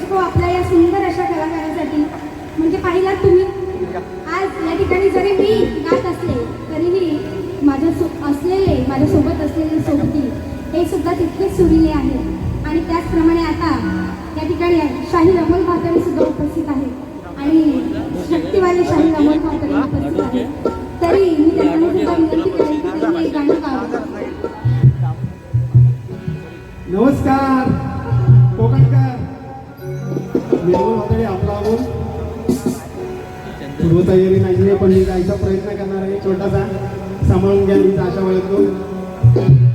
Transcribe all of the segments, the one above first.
असतो आपल्या या सुंदर अशा कलाकारासाठी. म्हणजे पाहिलात तुम्ही? आज या ठिकाणी जरी मी गात असले तरीही माझ्या सो असलेले माझ्यासोबत असलेले सोबती हे सुद्धा तितकेच सुरिले आहेत. आणि त्याचप्रमाणे आता या ठिकाणी शाहीर अमोल भाकरे सुद्धा उपस्थित आहे. आणि शक्तिवाले शाहीर अमोल भाकरे उपस्थित आहे. तरी मी त्यांना सुद्धा विनंती करेन की त्यांनी एक गाणं गावं. नमस्कार. कोकणकर. निर्मल वगैरे पूर्वतयारी नाही आहे पण मी जायचा प्रयत्न करणार आहे. छोटासा सांभाळून घ्या मी आशा वेळेतून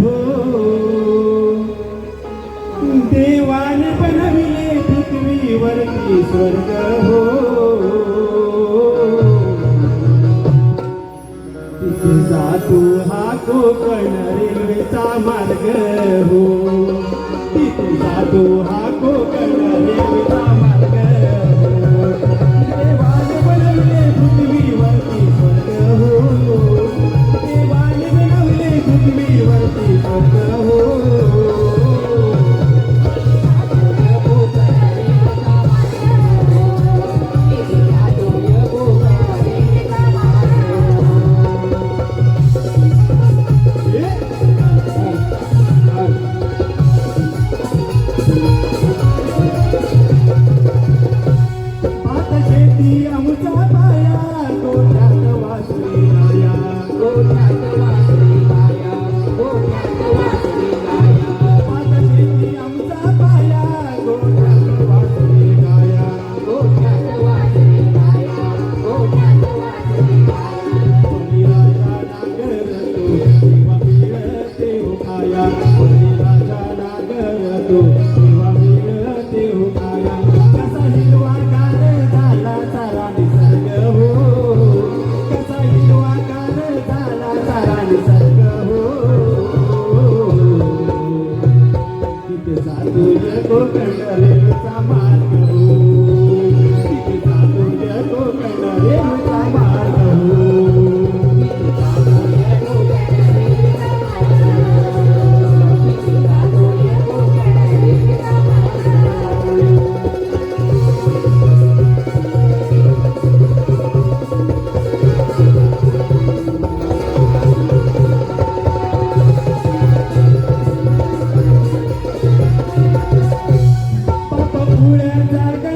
हो. देवान बनविले पृथ्वीवरती स्वर्ग हो. तिथे जातो हा कोकण रेल्वेचा मार्ग हो. तिथे जातो हा हो जातो कोकण Let that go.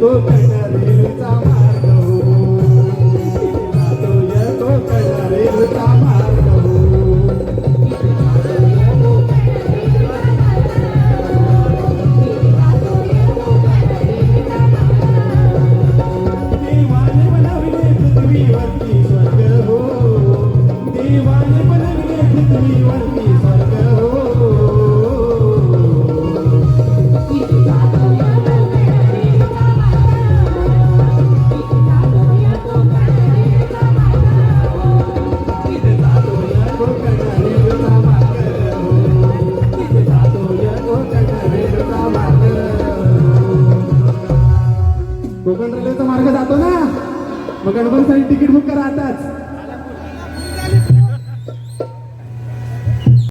जातो जगो रेल्वेचा मार्ग कोकण रेल्वेचा मार्ग जातो ना. मग गणपतीसाठी तिकीट बुक करा आताच.